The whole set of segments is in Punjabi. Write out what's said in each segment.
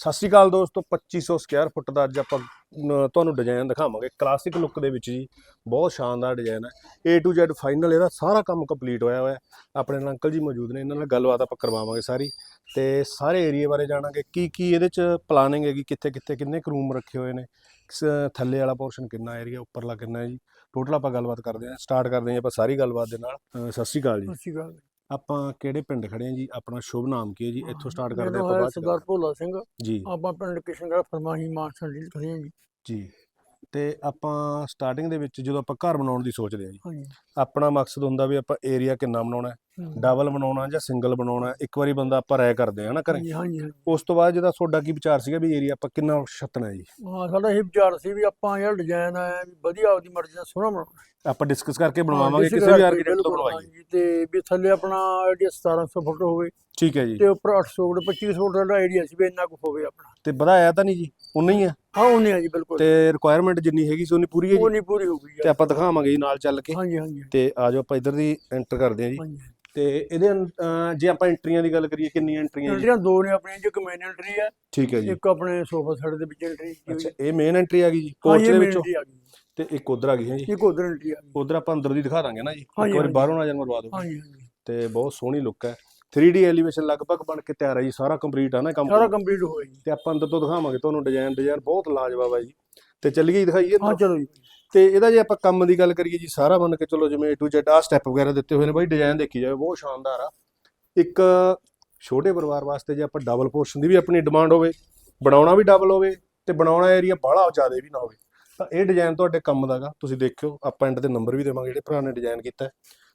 ਸਤਿ ਸ਼੍ਰੀ ਅਕਾਲ ਦੋਸਤੋ 2500 ਸਕੁਅਰ ਫੁੱਟ ਦਾ ਅੱਜ ਆਪਾਂ ਤੁਹਾਨੂੰ ਡਿਜ਼ਾਈਨ ਦਿਖਾਵਾਂਗੇ। ਕਲਾਸਿਕ ਲੁੱਕ ਦੇ ਵਿੱਚ ਜੀ, ਬਹੁਤ ਸ਼ਾਨਦਾਰ ਡਿਜ਼ਾਈਨ ਹੈ। A to Z ਫਾਈਨਲ ਇਹਦਾ ਸਾਰਾ ਕੰਮ ਕੰਪਲੀਟ ਹੋਇਆ ਹੋਇਆ ਆਪਣੇ ਨਾਲ ਅੰਕਲ ਜੀ ਮੌਜੂਦ ਨੇ, ਇਹਨਾਂ ਨਾਲ ਗੱਲਬਾਤ ਆਪਾਂ ਕਰਵਾਵਾਂਗੇ ਸਾਰੀ। ਤੇ ਸਾਰੇ ਏਰੀਆ ਬਾਰੇ ਜਾਣਾਂਗੇ, ਕੀ ਕੀ ਇਹਦੇ ਚ ਪਲਾਨਿੰਗ ਹੈਗੀ, ਕਿੱਥੇ ਕਿੱਥੇ, ਕਿੰਨੇ ਕੁ ਰੂਮ ਰੱਖੇ ਹੋਏ ਨੇ। ਸ- ਥੱਲੇ ਵਾਲਾ ਪੋਰਸ਼ਨ ਕਿੰਨਾ ਏਰੀਆ ਉੱਪਰਲਾ ਕਿੰਨਾ ਹੈ ਜੀ। ਟੋਟਲ ਆਪਾਂ ਗੱਲਬਾਤ ਕਰਦੇ ਹਾਂ ਸਟਾਰਟ ਕਰਦੇ ਹਾਂ ਆਪਾਂ ਸਾਰੀ ਗੱਲਬਾਤ ਦੇ ਨਾਲ। ਸਤਿ ਸ਼੍ਰੀ ਅਕਾਲ ਜੀ। ਸਤਿ ਸ਼੍ਰੀ ਅਕਾਲ। ਆਪਾਂ ਕਿਹੜੇ ਪਿੰਡ ਖੜੇ ਹਾਂ ਜੀ? ਆਪਣਾ ਸ਼ੁਭ ਨਾਮ ਕੀ ਹੈ ਜੀ? ਇੱਥੋਂ ਸਟਾਰਟ ਕਰਦੇ ਆਪਾਂ ਬਾਅਦ ਸਰਦਾਰ ਭੋਲਾ ਸਿੰਘ। ਜੀ। ਆਪਾਂ ਪਿੰਡ ਕਿਸ਼ਨਗੜ੍ਹ ਫਰਮਾਹੀ ਮਾਨਸਾ ਡੀਲ ਕਰੇ ਹਾਂ ਜੀ। ਜੀ। ਤੇ ਆਪਾਂ ਸਟਾਰਟਿੰਗ ਦੇ ਵਿੱਚ ਜਦੋਂ ਆਪਾਂ ਘਰ ਬਣਾਉਣ ਦੀ ਸੋਚਦੇ ਹਾਂ ਜੀ ਆਪਣਾ ਮਕਸਦ ਹੁੰਦਾ ਵੀ ਆਪਾਂ ਏਰੀਆ ਕਿੰਨਾ ਬਣਾਉਣਾ ਹੈ? ਡਬਲ ਬਣਾਉਣਾ ਜਾਂ ਸਿੰਗਲ ਬਣਾਉਣਾ। ਇੱਕ ਵਾਰੀ ਬੰਦਾ ਆਪਾਂ ਰਾਇ ਕਰਦੇ ਹਾਂ ਨਾ ਘਰੇ। ਹਾਂਜੀ ਹਾਂਜੀ ਹਾਂਜੀ। ਉਸ ਤੋਂ ਬਾਅਦ ਜਿਹਦਾ ਤੁਹਾਡਾ ਕੀ ਵਿਚਾਰ ਸੀਗਾ ਵੀ ਏਰੀਆ ਆਪਾਂ ਕਿੰਨਾ ਛੱਤਣਾ ਜੀ? ਹਾਂ ਸਾਡਾ ਇਹ ਵਿਚਾਰ ਸੀ ਵੀ ਆਪਾਂ ਜਿਹੜਾ ਡਿਜ਼ਾਈਨ ਆਇਆ ਵੀ ਵਧੀਆ ਆਪਦੀ ਮਰਜ਼ੀ ਨਾਲ ਸੋਹਣਾ ਬਣਾਉਣਾ। ਆਪਾਂ ਡਿਸਕਸ ਕਰਕੇ ਬਣਵਾਵਾਂਗੇ ਕਿਸੇ ਵੀ ਆਰਕੀਟੈਕਟ ਤੋਂ ਬਿਲਕੁਲ, ਬਣਵਾਈਏ। ਹਾਂਜੀ, ਤੇ ਵੀ ਥੱਲੇ ਆਪਣਾ ਆਈਡੀਆ 1700 ਫੁੱਟ ਹੋਵੇ। ਠੀਕ ਹੈ ਜੀ। ਤੇ ਉੱਪਰ 800 ਫੁੱਟ 2500 ਫੁੱਟ ਦਾ ਆਈਡੀਆ ਸੀ ਵੀ ਇੰਨਾ ਕੁ ਹੋਵੇ ਆਪਣਾ। ਤੇ ਵਧਾਇਆ ਤਾਂ ਨਹੀਂ ਜੀ? ਉਨਾ ਹੀ ਆ? ਹਾਂ ਉਹਨੇ ਆ ਜੀ ਬਿਲਕੁਲ। ਤੇ ਰਿਕੁਆਇਰਮੈਂਟ ਜਿੰਨੀ ਹੈਗੀ ਸੀ ਉਨੀ ਪੂਰੀ ਹੈ ਉਹ ਜੀ? ਨਹੀਂ ਪੂਰੀ ਹੋ ਗਈ ਤੇ ਆਪਾਂ ਦਿਖਾਵਾਂਗੇ ਜੀ ਨਾਲ ਚੱਲ ਕੇ। ਹਾਂਜੀ ਹਾਂਜੀ। ਤੇ ਆਜੋ ਆਪਾਂ ਇਧਰ ਦੀ ਐਂਟਰ ਕਰਦੇ ਹਾਂ ਜੀ। ਹਾਂਜੀ। ਤੇ ਇਹਦੇ ਅੰ- ਜੇ ਆਪਾਂ ਐਂਟਰੀਆਂ ਦੀ ਗੱਲ ਕਰੀਏ ਕਿੰਨੀਆਂ ਐਂਟਰੀਆਂ ਜੀ? ਐਂਟਰੀਆਂ ਦੋ ਨੇ ਆਪਣੀਆਂ ਜੋ ਕਮੇਨ ਐਂਟਰੀ ਹੈ ਠੀਕ ਹੈ ਜੀ। ਇੱਕ ਆਪਣੇ ਸੋਫਾ ਸੈਟ ਦੇ ਵਿੱਚ ਐਂਟਰੀ ਅੱਛਾ ਇਹ ਮੇਨ ਐਂਟਰੀ ਆ ਗਈ ਜੀ ਕੋਚ ਦੇ ਵਿੱਚੋਂ? ਤੇ ਇੱਕ ਉਧਰ ਆ ਗਈ ਹੈ ਜੀ? ਇੱਕ ਉਧਰ ਐਂਟਰੀ ਆ ਗਈ। ਉਧਰ ਆਪਾਂ ਅੰਦਰ ਦੀ ਦਿਖਾ ਦਾਂਗੇ ਨਾ ਜੀ। ਇੱਕ ਵਾਰੀ ਹਾਂਜੀ। ਬਾਹਰੋਂ ਨਾ ਜਨਮ ਲਵਾ ਦਿਓ। ਹਾਂਜੀ ਹਾਂਜੀ। ਤੇ ਬਹੁਤ ਸੋਹਣੀ ਲੁੱਕ ਹੈ। 3D ਐਲੀਵੇਸ਼ਨ ਲਗਭਗ ਬਣ ਕੇ ਤਿਆਰ ਹੈ ਜੀ ਸਾਰਾ ਕੰਪਲੀਟ ਆ ਨਾ ਕੰਮ ਸਾਰਾ ਕੰਪਲੀਟ ਹੋ ਗਿਆ ਜੀ। ਤੇ ਆਪਾਂ ਅੰਦਰ ਤੋਂ ਦਿਖਾਵਾਂਗੇ ਤੁਹਾਨੂੰ ਡਿਜ਼ਾਈਨ ਡਿਜ਼ਾਈਨ ਬਹੁਤ ਲਾਜਵਾਬ ਹੈ ਜੀ। ਤੇ ਚੱਲੀਏ ਜੀ ਦਿਖਾਈਏ ਹਾਂ। ਚਲੋ ਜੀ। ਤੇ ਇਹਦਾ ਜੇ ਆਪਾਂ ਕੰਮ ਦੀ ਗੱਲ ਕਰੀਏ ਜੀ ਸਾਰਾ ਬਣ ਕੇ ਚਲੋ ਜਿਵੇਂ A to Z ਆ ਸਟੈਪ ਵਗੈਰਾ ਦਿੱਤੇ ਹੋਏ ਨੇ ਬਾਈ ਡਿਜ਼ਾਈਨ ਦੇਖੀ ਜਾਵੇ ਬਹੁਤ ਸ਼ਾਨਦਾਰ ਆ। ਇੱਕ ਛੋਟੇ ਪਰਿਵਾਰ ਵਾਸਤੇ ਜੇ ਆਪਾਂ ਡਬਲ ਪੋਰਸ਼ਨ ਦੀ ਵੀ ਆਪਣੀ ਡਿਮਾਂਡ ਹੋਵੇ ਬਣਾਉਣਾ ਵੀ ਡਬਲ ਹੋਵੇ ਤੇ ਬਣਾਉਣਾ ਏਰੀਆ ਬਾਹਲਾ ਜ਼ਿਆਦਾ ਵੀ ਨਾ ਹੋਵੇ ਤਾਂ ਇਹ ਡਿਜ਼ਾਈਨ ਤੁਹਾਡੇ ਕੰਮ ਦਾਗਾ ਤੁਸੀਂ ਦੇਖਿਓ ਆਪਾਂ ਐਂਡ ਤੇ ਨੰਬਰ ਵੀ ਦੇਵਾਂਗੇ ਜਿਹੜੇ ਭਰਾ ਨੇ ਡਿਜ਼ਾਈਨ ਕੀਤਾ।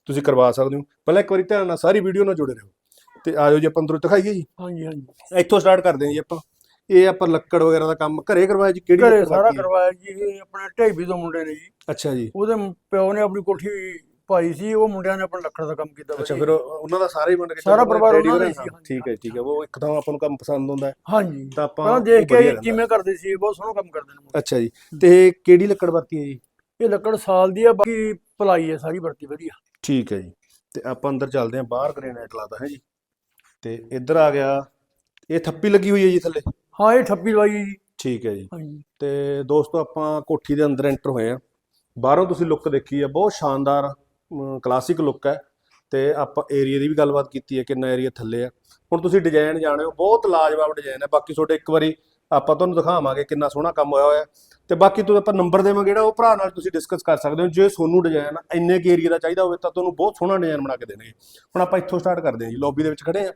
ਤੁਸੀਂ ਕਰਵਾ ਸਕਦੇ ਹੋ। ਪਹਿਲਾਂ ਇੱਕ ਵਾਰੀ ਧਿਆਨ ਨਾਲ ਸਾਰੀ ਵੀਡੀਓ ਨਾਲ ਜੁੜੇ ਰਹੋ। ਤੇ ਆਜੋ ਜੀ ਆਪਾਂ ਅੰਦਰੋਂ ਦਿਖਾਈਏ ਜੀ। ਹਾਂਜੀ ਹਾਂਜੀ। ਇੱਥੋਂ ਸਟਾਰਟ ਕਰਦੇ ਹਾਂ ਜੀ ਆਪਾਂ। ਇਹ ਆਪਾਂ ਲੱਕੜ ਵਗੈਰਾ ਦਾ ਕੰਮ ਘਰੇ ਕਰਵਾਇਆ ਜੀ? ਕਿਹੜੀ ਘਰੇ ਲੱਕੜ ਸਾਰਾ ਵਰਤੀ ਹੈ? ਕਰਵਾਇਆ ਜੀ ਇਹ ਆਪਣੇ ਢੇਬੀ ਤੋਂ ਮੁੰਡੇ ਨੇ ਜੀ। ਅੱਛਾ ਜੀ। ਉਹਦੇ ਪਿਓ ਨੇ ਆਪਣੀ ਕੋਠੀ ਪਾਈ ਸੀ ਉਹ ਮੁੰਡਿਆਂ ਨੇ ਆਪਣਾ ਲੱਕੜ ਦਾ ਕੰਮ ਕੀਤਾ ਅੱਛਾ ਵਧੀਆ। ਫਿਰ ਉਹ- ਉਹਨਾਂ ਦਾ ਸਾਰਾ ਹੀ ਬਣ ਕੇ ਸਾਰਾ ਪਰਿਵਾਰ ਡੈਡੀ ਉਹਨਾਂ ਦਾ ਹੋਰਾਂ ਹੀ ਸੀ। ਠੀਕ ਹੈ ਠੀਕ ਹੈ ਉਹ ਇੱਕ ਤਾਂ ਆਪਾਂ ਨੂੰ ਕੰਮ ਪਸੰਦ ਹੁੰਦਾ ਹੈ। ਹਾਂਜੀ। ਤਾਂ ਆਪਾਂ ਪਹਿਲਾਂ ਦੇਖ ਕੇ ਵਧੀਆ ਰਹਿੰਦਾ। ਕਿਵੇਂ ਕਰਦੇ ਸੀ ਬਹੁਤ ਸੋਹਣਾ ਕੰਮ ਕਰਦੇ ਨੇ ਮੁੰਡੇ। ਅੱਛਾ ਜੀ। ਤੇ ਕਿਹੜੀ ਲੱਕੜ ਵਰਤੀ ਹੈ ਜੀ? ਇਹ ਲੱਕੜ ਸਾਲ ਦੀ ਆ ਬਾਕੀ ਪਲਾਈ ਹੈ ਸਾਰੀ ਵਰਤੀ ਵਧੀਆ। ਠੀਕ ਹੈ ਜੀ। ਤੇ ਆਪਾਂ ਅੰਦਰ ਚੱਲਦੇ ਹਾਂ ਬਾਹਰ ਗ੍ਰੇਨਾਈਟ ਲਾਦਾ ਹੈ ਜੀ। ਤੇ ਇੱਧਰ ਆ ਗਿਆ ਇਹ ਥੱਪੀ ਲੱਗੀ ਹੋਈ ਹੈ ਜੀ ਥੱਲੇ? ਹਾਂ ਇਹ ਠੱਪੀ ਲਵਾਈ ਹੈ ਜੀ। ਠੀਕ ਹੈ ਜੀ। ਹਾਂਜੀ। ਤੇ ਦੋਸਤੋ ਆਪਾਂ ਕੋਠੀ ਦੇ ਅੰਦਰ ਐਂਟਰ ਹੋਏ ਆ ਬਾਹਰੋਂ ਤੁਸੀਂ ਲੁੱਕ ਦੇਖੀ ਆ ਬਹੁਤ ਸ਼ਾਨਦਾਰ ਕਲਾਸਿਕ ਲੁੱਕ ਹੈ। ਤੇ ਆਪਾਂ ਏਰੀਆ ਦੀ ਵੀ ਗੱਲਬਾਤ ਕੀਤੀ ਹੈ ਕਿੰਨਾ ਏਰੀਆ ਥੱਲੇ ਆ ਹੁਣ ਤੁਸੀਂ ਡਿਜ਼ਾਈਨ ਜਾਣਦੇ ਹੋ ਬਹੁਤ ਲਾਜਵਾਬ ਡਿਜ਼ਾਈਨ ਹੈ। ਬਾਕੀ ਤੁਹਾਡੇ ਇੱਕ ਵਾਰੀ ਆਪਾਂ ਤੁਹਾਨੂੰ ਦਿਖਾਵਾਂਗੇ ਕਿੰਨਾ ਸੋਹਣਾ ਕੰਮ ਹੋਇਆ ਹੋਇਆ। ਤੇ ਬਾਕੀ ਤੋਂ ਆਪਾਂ ਨੰਬਰ ਦੇਵਾਂਗੇ ਜਿਹੜਾ ਉਹ ਭਰਾ ਨਾਲ ਤੁਸੀਂ ਡਿਸਕਸ ਕਰ ਸਕਦੇ ਹੋ। ਜੇ ਤੁਹਾਨੂੰ ਡਿਜ਼ਾਈਨ ਇੰਨੇ ਕੇ ਏਰੀਆ ਦਾ ਚਾਹੀਦਾ ਹੋਵੇ ਤਾਂ ਤੁਹਾਨੂੰ ਬਹੁਤ ਸੋਹਣਾ ਡਿਜ਼ਾਈਨ ਬਣਾ ਕੇ ਦੇਣਗੇ। ਹੁਣ ਆਪਾਂ ਇੱਥੋਂ ਸਟਾਰਟ ਕਰਦੇ ਹਾਂ ਜੀ ਲੌਬੀ ਦੇ ਵਿੱਚ ਖੜੇ ਆ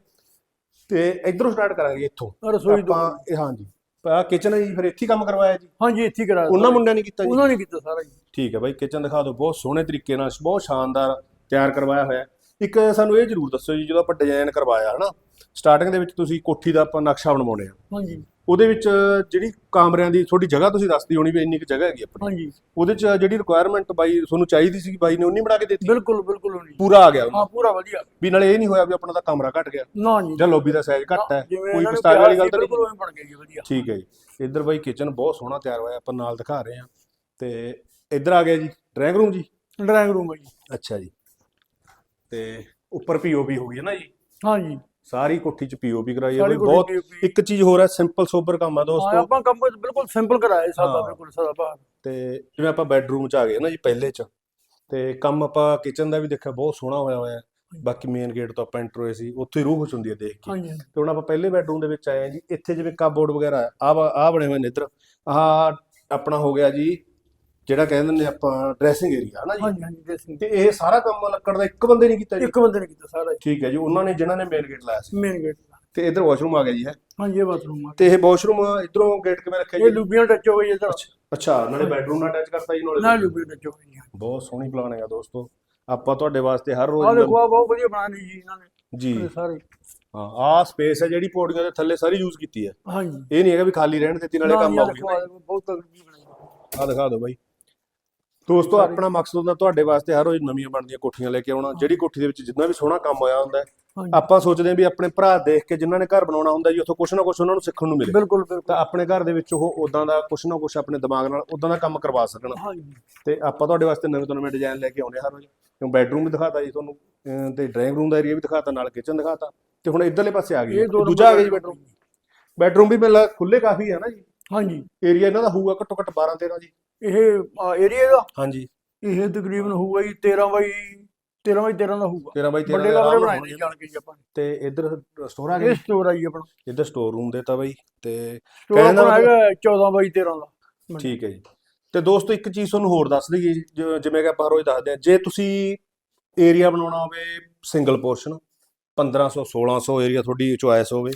ਤੇ ਇਧਰੋਂ ਸਟਾਰਟ ਕਰਾਂਗੇ ਇੱਥੋਂ। ਰਸੋਈ ਦੋ ਆਪਾਂ ਇਹ ਹਾਂਜੀ। ਆ ਕਿਚਨ ਜੀ ਫਿਰ ਇੱਥੇ ਹੀ ਕੰਮ ਕਰਵਾਇਆ ਜੀ? ਹਾਂਜੀ ਇੱਥੇ ਹੀ ਕਰਾਇਆ ਉਹਨਾਂ। ਮੁੰਡਿਆਂ ਨੇ ਕੀਤਾ ਜੀ? ਉਹਨਾਂ ਨੇ ਕੀਤਾ ਸਾਰਾ ਜੀ। ਠੀਕ ਹੈ ਬਾਈ ਕਿਚਨ ਦਿਖਾ ਦਿਓ ਬਹੁਤ ਸੋਹਣੇ ਤਰੀਕੇ ਨਾਲ ਬਹੁਤ ਸ਼ਾਨਦਾਰ ਤਿਆਰ ਕਰਵਾਇਆ ਹੋਇਆ। ਇੱਕ ਸਾਨੂੰ ਇਹ ਜ਼ਰੂਰ ਦੱਸੋ ਜੀ ਜਦੋਂ ਆਪਾਂ ਡਿਜ਼ਾਈਨ ਕਰਵਾਇਆ ਹਨਾ? ਸਟਾਰਟਿੰਗ ਦੇ ਵਿੱਚ ਤੁਸੀਂ ਕੋਠੀ ਦਾ ਆਪਾਂ ਨਕਸ਼ਾ ਬਣਵਾਉਣੇ ਆ ਹਾਂਜੀ। ਉਹਦੇ ਵਿੱਚ ਜਿਹੜੀ ਕਾਮਰਿਆਂ ਦੀ ਥੋੜੀ ਜਗ੍ਹਾ ਤੁਸੀਂ ਦੱਸਦੀ ਹੋਣੀ ਵੀ ਇੰਨੀ ਕੁ ਜਗ੍ਹਾ ਹੈਗੀ ਆਪਣੀ। ਹਾਂਜੀ। ਉਹਦੇ ਚ ਜਿਹੜੀ ਰਿਕੁਆਇਰਮੈਂਟ ਬਾਈ ਤੁਹਾਨੂੰ ਚਾਹੀਦੀ ਸੀ ਬਾਈ ਨੇ ਉਨੀ ਬਣਾ ਕੇ ਦਿੱਤੀ? ਬਿਲਕੁਲ ਬਿਲਕੁਲ ਨਹੀਂ ਪੂਰਾ ਆ ਗਿਆ ਉਹਨੂੰ। ਹਾਂ ਪੂਰਾ ਵਧੀਆ। ਵੀ ਨਾਲੇ ਇਹ ਨਹੀਂ ਹੋਇਆ ਵੀ ਆਪਣਾ ਤਾਂ ਕਮਰਾ ਘਟ ਗਿਆ। ਨਾ ਜੀ। ਜਾਂ ਲੌਬੀ ਦਾ ਸਾਈਜ਼ ਘੱਟ ਹੈ। ਜਿਵੇਂ ਕੋਈ ਇਹਨਾਂ ਨੇ ਵਾਲੀ ਗੱਲ ਤਾਂ ਨਹੀਂ। ਬਿਲਕੁਲ ਉਵੇਂ ਬਣ ਗਿਆ ਜੀ ਵਧੀਆ। ਠੀਕ ਹੈ ਜੀ। ਇੱਧਰ ਬਾਈ ਕਿਚਨ ਬਹੁਤ ਸੋਹਣਾ ਤਿਆਰ ਹੋਇਆ ਆਪਾਂ ਨਾਲ ਦਿਖਾ ਰਹੇ ਹਾਂ। ਤੇ ਇੱਧਰ ਆ ਗਿਆ ਜੀ ਡਰਾਇੰਗ ਰੂਮ ਜੀ? ਡਰਾਇੰਗ ਰੂਮ ਹੈ ਜੀ। ਅੱਛਾ ਜੀ। ਤੇ ਉੱਪਰ ਪੀਓਪੀ ਹੋ ਗਈ ਹੈ ਨਾ ਜੀ? ਹਾਂਜੀ ਸਾਰੀ ਕੋਠੀ ਚ ਪੀਓਪੀ ਕਰਾਈ ਹੈ ਸਾਰੀ ਬਈ ਕੋਠੀ ਬਹੁਤ ਇੱਕ ਚੀਜ਼ ਹੋਰ ਹੈ ਸਿੰਪਲ ਸੋਬਰ ਕੰਮ ਆ ਹਾਂ ਦੋਸਤੋ ਆਪਾਂ ਕੰਮ ਬਿਲਕੁਲ ਸਿੰਪਲ ਕਰਾਇਆ ਹਾਂ। ਬਿਲਕੁਲ ਸਾਦਾ ਬਾਹਰ। ਤੇ ਜਿਵੇਂ ਆਪਾਂ ਬੈੱਡਰੂਮ ਚ ਆ ਗਏ ਨਾ ਜੀ ਪਹਿਲੇ ਚ ਤੇ ਕੰਮ ਆਪਾਂ ਕਿਚਨ ਦਾ ਵੀ ਦੇਖਿਆ ਬਹੁਤ ਸੋਹਣਾ ਹੋਇਆ ਹੋਇਆ ਹੈ। ਬਾਕੀ ਮੇਨ ਗੇਟ ਤੋਂ ਆਪਾਂ ਐਂਟਰ ਹੋਏ ਸੀ ਉੱਥੇ ਰੂਹ ਖੁਸ਼ ਹੁੰਦੀ ਹੈ ਦੇਖ ਕੇ। ਤੇ ਹੁਣ ਆਪਾਂ ਪਹਿਲੇ ਬੈੱਡਰੂਮ ਦੇ ਵਿੱਚ ਆਏ ਆ ਜੀ ਇੱਥੇ ਜਿਵੇਂ ਕਬੋਰਡ ਵਗੈਰਾ ਆ ਆ ਬਣੇ ਹੋਏ ਨੇ ਇੱਧਰ। ਆਹ ਆਪਣਾ ਹੋ ਗਿਆ ਜੀ ਜਿਹੜਾ ਕਹਿੰਦੇ ਨੇ ਆਪਾਂ ਡਰੈਸਿੰਗ ਏਰੀਆ ਹਨਾ ਜੀ? ਹਾਂਜੀ ਹਾਂਜੀ ਡਰੈਸਿੰਗ ਤੇ ਇਹ ਸਾਰਾ ਕੰਮ ਲੱਕੜ ਦਾ ਇੱਕ ਬੰਦੇ ਨੇ ਕੀਤਾ ਜੀ? ਇੱਕ ਬੰਦੇ ਨੇ ਕੀਤਾ ਸਾਰਾ ਠੀਕ ਹੈ ਜੀ ਉਹਨਾਂ ਨੇ ਜਿਨ੍ਹਾਂ ਨੇ ਮੇਨ ਗੇਟ ਲਾਇਆ ਸੀ। ਮੇਨ ਗੇਟ ਤੇ ਇੱਧਰ ਵਾਸ਼ਰੂਮ ਆ ਗਿਆ ਜੀ ਹੈ? ਹਾਂਜੀ ਇਹ ਬਾਥਰੂਮ ਆ। ਤੇ ਇਹ ਵਾਸ਼ਰੂਮ ਇਧਰੋਂ ਗੇਟ ਕਿਵੇਂ ਰੱਖਿਆ ਇਹ ਜੀ ਲੂਬੀਆਂ ਟੱਚ ਹੋ ਗਈ ਇਧਰ ਅੱਛਾ ਨਾਲੇ ਬੈਡਰੂਮ ਨਾਲ ਅਟੈਚ ਕਰਤਾ ਜੀ ਨਾ ਨਾਲੇ ਲੂਬੀਆਂ ਟੱਚ ਹੋ ਗਈ ਬਹੁਤ ਸੋਹਣੀ ਪਲਾਨ ਹੈਗਾ ਦੋਸਤੋ। ਆਪਾਂ ਤੁਹਾਡੇ ਵਾਸਤੇ ਹਰ ਆ ਰੋਜ਼ ਦੇਖੋ ਆ ਬਹੁਤ ਵਧੀਆ ਬਣਾ ਲਈ ਜੀ ਇਹਨਾਂ ਨੇ। ਜੀ। ਇਹ ਸਾਰੇ। ਹਾਂ ਆਹ ਸਪੇਸ ਹੈ ਜਿਹੜੀ ਪੌੜੀਆਂ ਦੇ ਥੱਲੇ ਸਾਰੀ ਯੂਜ਼ ਕੀਤੀ ਹੈ। ਹਾਂਜੀ। ਇਹ ਨਹੀਂ ਹੈਗਾ ਵੀ ਖਾਲੀ ਰਹਿਣ ਦਿੱਤੀ ਨਾਲੇ ਨਾ ਕੰਮ ਆਉਗੀ ਬਹੁਤ ਤਗੜੀ ਬਣਾਈ। ਆ ਦਿਖਾ ਦਿਓ ਬਾਈ। ਦੋਸਤੋ ਆਪਣਾ ਮਕਸਦ ਹੁੰਦਾ ਤੁਹਾਡੇ ਵਾਸਤੇ ਹਰ ਰੋਜ਼ ਨਵੀਆਂ ਬਣਦੀਆਂ ਕੋਠੀਆਂ ਲੈ ਕੇ ਆਉਣਾ। ਜਿਹੜੀ ਕੋਠੀ ਦੇ ਵਿੱਚ ਜਿੰਨਾ ਵੀ ਸੋਹਣਾ ਕੰਮ ਹੋਇਆ ਹੁੰਦਾ ਹੈ, ਆਪਾਂ ਸੋਚਦੇ ਹਾਂ ਵੀ ਆਪਣੇ ਭਰਾ ਦੇਖ ਕੇ ਜਿਨ੍ਹਾਂ ਨੇ ਘਰ ਬਣਾਉਣਾ ਹੁੰਦਾ ਜੀ ਉੱਥੋਂ ਕੁਛ ਨਾ ਕੁਛ ਉਹਨਾਂ ਨੂੰ ਸਿੱਖਣ ਨੂੰ ਮਿਲੇ। ਬਿਲਕੁਲ ਬਿਲਕੁਲ। ਤਾਂ ਆਪਣੇ ਘਰ ਦੇ ਵਿੱਚ ਉਹ ਉਦਾਂ ਦਾ ਕੁਛ ਨਾ ਕੁਛ ਆਪਣੇ ਦਿਮਾਗ ਨਾਲ ਉਦਾਂ ਦਾ ਕੰਮ ਕਰਵਾ ਸਕਣ। ਹਾਂਜੀ। ਤੇ ਆਪਾਂ ਤੁਹਾਡੇ ਵਾਸਤੇ ਨਵੇਂ ਤੋਂ ਨਵੇਂ ਡਿਜ਼ਾਈਨ ਲੈ ਕੇ ਆਉਂਦੇ ਹਰ ਰੋਜ਼। ਕਿਉਂ ਬੈਡਰੂਮ ਵੀ ਦਿਖਾਤਾ ਜੀ ਤੁਹਾਨੂੰ ਤੇ ਡਰਾਇੰਗ ਰੂਮ ਦਾ ਏਰੀਆ ਵੀ ਦਿਖਾਤਾ ਨਾਲ ਕਿਚਨ ਦਿਖਾਤਾ। ਤੇ ਹੁਣ ਇਧਰਲੇ ਪਾਸੇ ਆ ਦੋ ਦੂਜਾ ਆ ਗਿਆ ਜੀ ਬੈਡਰੂਮ। ਬੈਡਰੂਮ। ਵੀ ਪਹਿਲਾਂ ਖੁੱਲੇ ਕਾਫੀ ਹੈ ਨਾ ਜੀ। ਹਾਂਜੀ। ਏਰੀਆ ਇਹਨਾਂ ਦਾ ਹੋਊਗਾ ਘੱਟੋ ਘੱਟ 12 13 ਜੀ। ਇਹ ਏਰੀਆ ਦਾ ਹਾਂਜੀ। ਇਹ ਤਕਰੀਬਨ ਹੋਊਗਾ ਜੀ 13 ਬਾਈ 13 ਬਾਈ 13 ਦਾ ਹੋਊਗਾ। 13 ਬਾਈ 13 ਵੱਡੇ ਕਮਰੇ ਬਣਾਏ ਨੇ ਹੋਣਗੇ। ਜਾਣ ਕੇ ਜੀ ਆਪਾਂ ਨੇ। ਤੇ ਇੱਧਰ ਸਟੋਰ ਆ ਗਿਆ ਇਹ ਸਟੋਰ ਆ ਜੀ ਆਪਣਾ। ਇੱਧਰ ਸਟੋਰ ਰੂਮ ਦੇਤਾ ਬਾਈ ਤੇ ਸਟੋਰ ਕਹਿਣ ਦਾ ਆਪਣਾ ਹੈਗਾ 14 ਬਾਈ 13 ਦਾ। ਠੀਕ ਹੈ ਜੀ। ਤੇ ਦੋਸਤੋ ਇੱਕ ਚੀਜ਼ ਤੁਹਾਨੂੰ ਹੋਰ ਦੱਸ ਦਈਏ ਜ- ਜਿਵੇਂ ਕਿ ਆਪਾਂ ਰੋਜ਼ ਦੱਸਦੇ ਆ ਜੇ ਤੁਸੀਂ ਏਰੀਆ ਬਣਾਉਣਾ ਹੋਵੇ ਸਿੰਗਲ ਪੋਰਸ਼ਨ 1500 1600 ਏਰੀਆ ਤੁਹਾਡੀ ਚੁਆਇਸ ਹੋਵੇ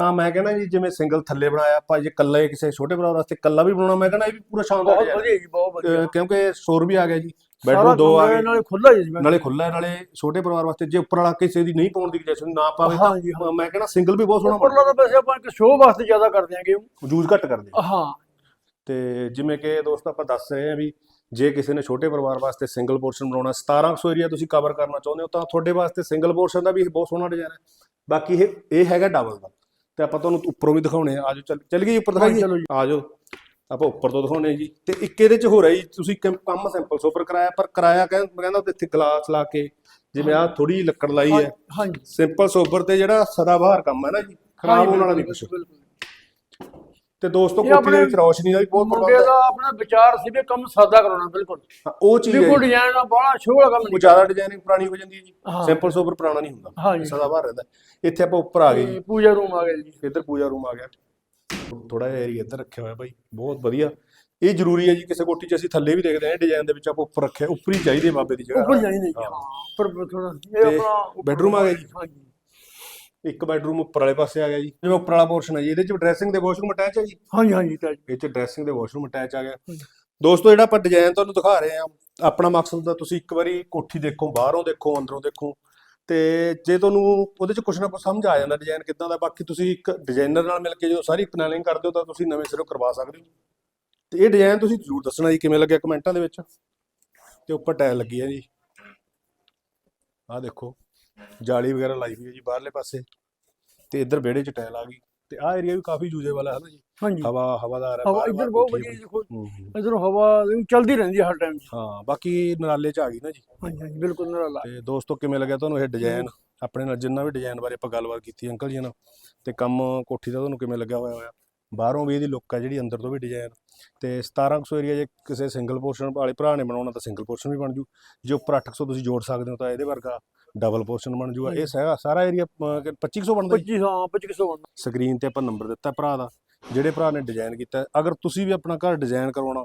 ਤਾਂ ਮੈਂ ਕਹਿੰਦਾ ਜੀ ਜਿਵੇਂ ਸਿੰਗਲ ਥੱਲੇ ਬਣਾਇਆ ਆਪਾਂ ਜੇ ਕੱਲਾ ਹੀ ਕਿਸੇ ਛੋਟੇ ਭਰਾ ਵਾਸਤੇ ਕੱਲਾ ਵੀ ਬਣਾਉਣਾ ਮੈਂ ਕਹਿੰਦਾ ਇਹ ਵੀ ਪੂਰਾ ਸ਼ਾਨਦਾਰ ਬਹੁਤ ਹੈ ਵਧੀਆ ਜੀ ਬਹੁਤ ਵਧੀਆ। ਕਿਉਂਕਿ ਸਟੋਰ ਵੀ ਆ ਗਿਆ ਜੀ ਸਾਰਾ ਬੈਡਰੂਮ ਦੋ ਆ ਗਏ। ਨਾਲੇ ਖੁੱਲਾ ਜੀ ਨਾਲੇ ਖੁੱਲਾ ਹੈ, ਨਾਲੇ ਛੋਟੇ ਪਰਿਵਾਰ ਵਾਸਤੇ ਜੇ ਉੱਪਰ ਵਾਲਾ ਕਿਸੇ ਦੀ ਨਹੀਂ ਪਾਉਣ ਦੀ ਗੁੰਜਾਇਸ਼ ਨਾ ਪਾਵੇ ਹਾਂ ਜੀ ਤਾਂ ਮੈਂ ਕਹਿੰਦਾ ਸਿੰਗਲ ਵੀ ਬਹੁਤ ਸੋਹਣਾ ਉੱਪਰਲਾ ਤਾਂ ਵੈਸੇ ਆਪਾਂ ਇੱਕ ਸ਼ੋਅ ਵਾਸਤੇ ਜ਼ਿਆਦਾ ਕਰ ਦਿਆਂਗੇ ਯੂਜ਼ ਘੱਟ ਕਰਦੇ। ਹਾਂ। ਤੇ ਜਿਵੇਂ ਕਿ ਦੋਸਤ ਆਪਾਂ ਦੱਸ ਰਹੇ ਆ ਵੀ ਜੇ ਕਿਸੇ ਨੇ ਛੋਟੇ ਪਰਿਵਾਰ ਵਾਸਤੇ ਸਿੰਗਲ ਪੋਰਸ਼ਨ ਬਣਾਉਣਾ 1700 ਏਰੀਆ ਤੁਸੀਂ ਕਵਰ ਕਰਨਾ ਚਾਹੁੰਦੇ ਹੋ ਤਾਂ ਤੁਹਾਡੇ ਵਾਸਤੇ ਸਿੰਗਲ ਪੋਰਸ਼ਨ ਦਾ ਵੀ ਬਹੁਤ ਸੋਹਣਾ ਡਿਜ਼ਾਈਨ ਹੈ। ਬਾਕੀ ਇਹ ਇਹ ਹੈਗਾ ਡਬਲ ਦਾ। ਤੇ ਆਪਾਂ ਤੁਹਾਨੂੰ ਉੱਪਰੋਂ ਵੀ ਦਿਖਾਉਣੇ ਆ। ਆਜੋ ਚੱਲ ਚੱਲ ਗਈ ਉੱਪਰ ਦਿਖਾਈਏ ਚਲੋ ਜੀ। ਆਜੋ ਆਪਾਂ ਉੱਪਰ ਤੋਂ ਦਿਖਾਉਣੇ ਜੀ। ਤੇ ਇੱਕ ਇਹਦੇ ਚ ਹੋ ਰਿਹਾ ਜੀ ਤੁਸੀਂ ਕੰਮ ਕੰਮ ਸਿੰਪਲ ਸੋਫਰ ਕਰਾਇਆ ਪਰ ਕਰਾਇਆ ਕਹਿੰ- ਮੈਂ ਕਹਿੰਦਾ ਉੱਥੇ ਗਲਾਸ ਲਾ ਕੇ ਜਿਵੇਂ ਆ ਥੋੜੀ ਲੱਕੜ ਲਾਈ ਹੈ। ਹਾਂਜੀ। ਸਿੰਪਲ ਸੋਬਰ ਤੇ ਜਿਹੜਾ ਸਦਾ ਬਹਾਰ ਕੰਮ ਹੈ ਨਾ ਜੀ ਖਰਾਬ ਹੋਣ ਵਾਲਾ ਨਹੀਂ ਕੁਛ ਬਿਲਕੁਲ। ਤੇ ਦੋਸਤੋ ਇਹ ਕੋਠੀ ਦੇ ਆਪਣੇ ਵਿੱਚ ਰੌਸ਼ਨੀ ਦਾ ਵੀ ਬਹੁਤ ਮੁੰਡੇ ਪ੍ਰਬੰਧ ਹੈ। ਦਾ ਆਪਣਾ ਵਿਚਾਰ ਸੀ ਵੀ ਕੰਮ ਸਾਦਾ ਕਰਾਉਣਾ ਬਿਲਕੁਲ। ਹਾਂ, ਉਹ ਚੀਜ਼ ਹੈ ਬਿਲਕੁਲ ਜੀ। ਡਿਜ਼ਾਈਨ ਦਾ ਬੜਾ ਸ਼ੋਅ ਕੰਮ ਉਹ ਨਹੀਂ ਜ਼ਿਆਦਾ ਡਿਜ਼ਾਈਨਿੰਗ ਪੁਰਾਣੀ ਹੋ ਜਾਂਦੀ ਹੈ ਜੀ। ਹਾਂ। ਸਿੰਪਲ ਸੋਬਰ ਪੁਰਾਣਾ ਨਹੀਂ ਹੁੰਦਾ। ਜੀ। ਸਦਾ ਬਾਹਰ ਰਹਿੰਦਾ ਇੱਥੇ ਆਪਾਂ ਉੱਪਰ ਆ ਗਏ ਜੀ। ਤੇ ਪੂਜਾ ਰੂਮ ਆ ਗਿਆ ਜੀ। ਇੱਧਰ ਪੂਜਾ ਰੂਮ ਆ ਗਿਆ। ਥੋੜਾ ਜਿਹਾ ਏਰੀਆ ਇੱਧਰ ਰੱਖਿਆ ਹੋਇਆ ਬਾਈ। ਬਹੁਤ ਵਧੀਆ। ਇਹ ਜ਼ਰੂਰੀ ਹੈ ਜੀ ਕਿਸੇ ਕੋਠੀ 'ਚ ਅਸੀਂ ਥੱਲੇ ਵੀ ਦੇਖਦੇ ਹਾਂ। ਡਿਜ਼ਾਈਨ ਦੇ ਵਿੱਚ ਆਪਾਂ ਉੱਪਰ ਰੱਖਿਆ। ਉੱਪਰ ਹੀ ਚਾਹੀਦੀ ਹੈ ਬਾਬੇ ਦੀ ਜਗ੍ਹਾ। ਉੱਪਰ ਜਾਈ ਨਹੀਂ ਹਾਂ। ਹਾਂ ਉੱਪਰ ਥੋੜਾ ਇਹ ਤੇ ਆਪਣਾ bedroom ਆ ਗਿਆ ਜੀ? ਹਾਂਜੀ ਇੱਕ ਬੈਡਰੂਮ ਉੱਪਰ ਵਾਲੇ ਪਾਸੇ ਆ ਗਿਆ ਜੀ। ਜਿਵੇਂ ਉੱਪਰ ਵਾਲਾ ਪੋਰਸ਼ਨ ਹੈ ਜੀ ਇਹਦੇ 'ਚ ਡਰੈਸਿੰਗ ਦੇ ਵਾਸ਼ਰੂਮ ਅਟੈਚ ਹੈ ਜੀ? ਹਾਂਜੀ ਹਾਂਜੀ ਤਾਂ ਜੀ। ਇਹ 'ਚ ਡਰੈਸਿੰਗ ਦੇ ਵਾਸ਼ਰੂਮ ਅਟੈਚ ਆ ਗਿਆ। ਦੋਸਤੋ ਜਿਹੜਾ ਆਪਾਂ ਡਿਜ਼ਾਈਨ ਤੁਹਾਨੂੰ ਦਿਖਾ ਰਹੇ ਆ ਆਪਣਾ ਮਕਸਦ ਦਾ ਤੁਸੀਂ ਇੱਕ ਵਾਰੀ ਕੋਠੀ ਦੇਖੋ ਬਾਹਰੋਂ ਦੇਖੋ ਅੰਦਰੋਂ ਦੇਖੋ। ਤੇ ਜੇ ਤੁਹਾਨੂੰ ਉਹਦੇ 'ਚ ਕੁਛ ਨਾ ਕੁਛ ਸਮਝ ਆ ਜਾਂਦਾ ਡਿਜ਼ਾਈਨ ਕਿੱਦਾਂ ਦਾ ਬਾਕੀ ਤੁਸੀਂ ਇੱਕ ਡਿਜ਼ਾਈਨਰ ਨਾਲ ਮਿਲ ਕੇ ਜਦੋਂ ਸਾਰੀ ਪਲੈਨਿੰਗ ਕਰਦੇ ਹੋ ਤਾਂ ਤੁਸੀਂ ਨਵੇਂ ਸਿਰੋਂ ਕਰਵਾ ਸਕਦੇ ਹੋ। ਤੇ ਇਹ ਡਿਜ਼ਾਈਨ ਤੁਸੀਂ ਜ਼ਰੂਰ ਦੱਸਣਾ ਜੀ ਕਿਵੇਂ ਲੱਗਿਆ ਕਮੈਂਟਾਂ ਦੇ ਵਿੱਚ। ਤੇ ਉੱਪਰ ਟਾਇਲ ਲੱਗੀ ਹੈ ਜੀ। ਆਹ ਦੇਖੋ। ਜਾਲੀ ਵਗੈਰਾ ਲਾਈ ਹੋਈ ਹੈ ਜੀ ਬਾਹਰਲੇ ਪਾਸੇ ਤੇ ਇੱਧਰ ਵਿਹੜੇ 'ਚ ਟਾਇਲ ਆ ਗਈ ਤੇ ਆਹ ਏਰੀਆ ਵੀ ਕਾਫੀ ਯੂਜ਼ੇਬਲ ਹੈ ਨਾ ਜੀ। ਹਾਂਜੀ। ਹਵਾ ਹਵਾਦਾਰ ਹੈ ਹਵਾ ਬਾਹਰ- ਇੱਧਰ ਬਾਹਰ ਬਹੁਤ ਵਧੀਆ। ਜੀ ਦੇਖੋ ਹੂੰ, ਹੂੰ। ਇਧਰੋਂ ਹਵਾ ਚੱਲਦੀ ਰਹਿੰਦੀ ਹੈ ਹਰ ਟਾਈਮ ਹਾਂ ਬਾਕੀ ਨਰਾਲੇ 'ਚ ਆ ਗਈ ਨਾ ਜੀ। ਹਾਂਜੀ ਹਾਂਜੀ ਬਿਲਕੁਲ ਨਰਾਲਾ। ਤੇ ਦੋਸਤੋ ਕਿਵੇਂ ਲੱਗਿਆ ਤੁਹਾਨੂੰ ਇਹ ਡਿਜ਼ਾਈਨ ਆਪਣੇ ਨਾਲ ਜਿੰਨਾ ਵੀ ਡਿਜ਼ਾਈਨ ਬਾਰੇ ਆਪਾਂ ਗੱਲਬਾਤ ਕੀਤੀ ਅੰਕਲ ਜੀ ਨਾਲ। ਤੇ ਕੰਮ ਕੋਠੀ ਦਾ ਤੁਹਾਨੂੰ ਕਿਵੇਂ ਲੱਗਿਆ ਹੋਇਆ ਹੋਇਆ? ਬਾਹਰੋਂ ਵੀ ਇਹਦੀ ਲੁੱਕ ਹੈ ਜਿਹੜੀ ਅੰਦਰ ਤੋਂ ਵੀ ਡਿਜ਼ਾਈਨ ਤੇ 1700 ਏਰੀਆ ਜੇ ਕਿਸੇ ਸਿੰਗਲ ਪੋਰਸ਼ਨ ਵਾਲੇ ਭਰਾ ਨੇ ਬਣਾਉਣਾ ਤਾਂ ਸਿੰਗਲ ਪੋਰਸ਼ਨ ਵੀ ਬਣ ਜੂ। ਜੇ ਉੱਪਰ 800 ਤੁਸੀਂ ਜੋੜ ਸਕਦੇ ਹੋ ਤਾਂ ਇਹਦੇ ਵਰਗਾ ਡਬਲ ਪੋਰਸ਼ਨ ਬਣ ਜੂਗਾ। ਇਹ ਸਾਰਾ ਸਾਰਾ ਏਰੀਆ 2500 ਬਣਦਾ ਜੀ? 25 ਹਾਂ 2500 ਬਣਦਾ। ਸਕਰੀਨ ਤੇ ਆਪਾਂ ਨੰਬਰ ਦਿੱਤਾ ਭਰਾ ਦਾ ਜਿਹੜੇ ਭਰਾ ਨੇ ਡਿਜ਼ਾਈਨ ਕੀਤਾ। ਅਗਰ ਤੁਸੀਂ ਵੀ ਆਪਣਾ ਘਰ ਡਿਜ਼ਾਈਨ ਕਰਵਾਉਣਾ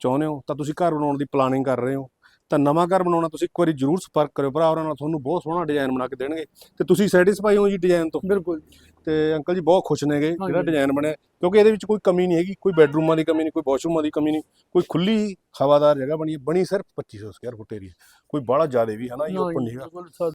ਚਾਹੁੰਦੇ ਹੋ ਤਾਂ ਤੁਸੀਂ ਘਰ ਬਣਾਉਣ ਦੀ ਪਲਾਨਿੰਗ ਕਰ ਰਹੇ ਹੋ। ਤਾਂ ਨਵਾਂ ਘਰ ਬਣਾਉਣਾ ਤੁਸੀਂ ਇੱਕ ਵਾਰੀ ਜਰੂਰ ਸੰਪਰਕ ਕਰਿਓ ਭਰਾ ਉਹਨਾਂ ਨਾਲ ਤੁਹਾਨੂੰ ਬਹੁਤ ਸੋਹਣਾ ਡਿਜ਼ਾਈਨ ਬਣਾ ਕੇ ਦੇਣਗੇ ਤੇ ਤੁਸੀਂ ਸੈਟੀਸਫਾਈ ਹੋ ਜੀ ਡਿਜ਼ਾਈਨ ਤੋਂ ਬਿਲਕੁਲ ਤੇ ਅੰਕਲ ਜੀ ਬਹੁਤ ਖੁਸ਼ ਨੇਗੇ ਜਿਹੜਾ। ਡਿਜ਼ਾਈਨ ਬਣਿਆ ਕਿਉਂਕਿ ਇਹਦੇ ਵਿੱਚ ਕੋਈ ਕਮੀ ਨਹੀਂ ਹੈਗੀ ਕੋਈ ਬੈਡਰੂਮਾਂ ਦੀ ਕਮੀ ਨਹੀਂ ਕੋਈ ਵਾਸ਼ਰੂਮਾਂ ਦੀ ਕਮੀ ਨਹੀਂ ਕੋਈ ਖੁੱਲੀ ਹਵਾਦਾਰ ਜਗ੍ਹਾ ਬਣੀ ਹੈ। ਬਣੀ ਸਿਰਫ 2500 ਸਕੁਅਰ ਫੁੱਟ ਏਰੀਆ ਕੋਈ ਬਾਹਲਾ ਜ਼ਿਆਦਾ ਵੀ ਹੈ ਨਾ ਇਹ ਓਪਨ ਨਹੀਂ ਹੈਗਾ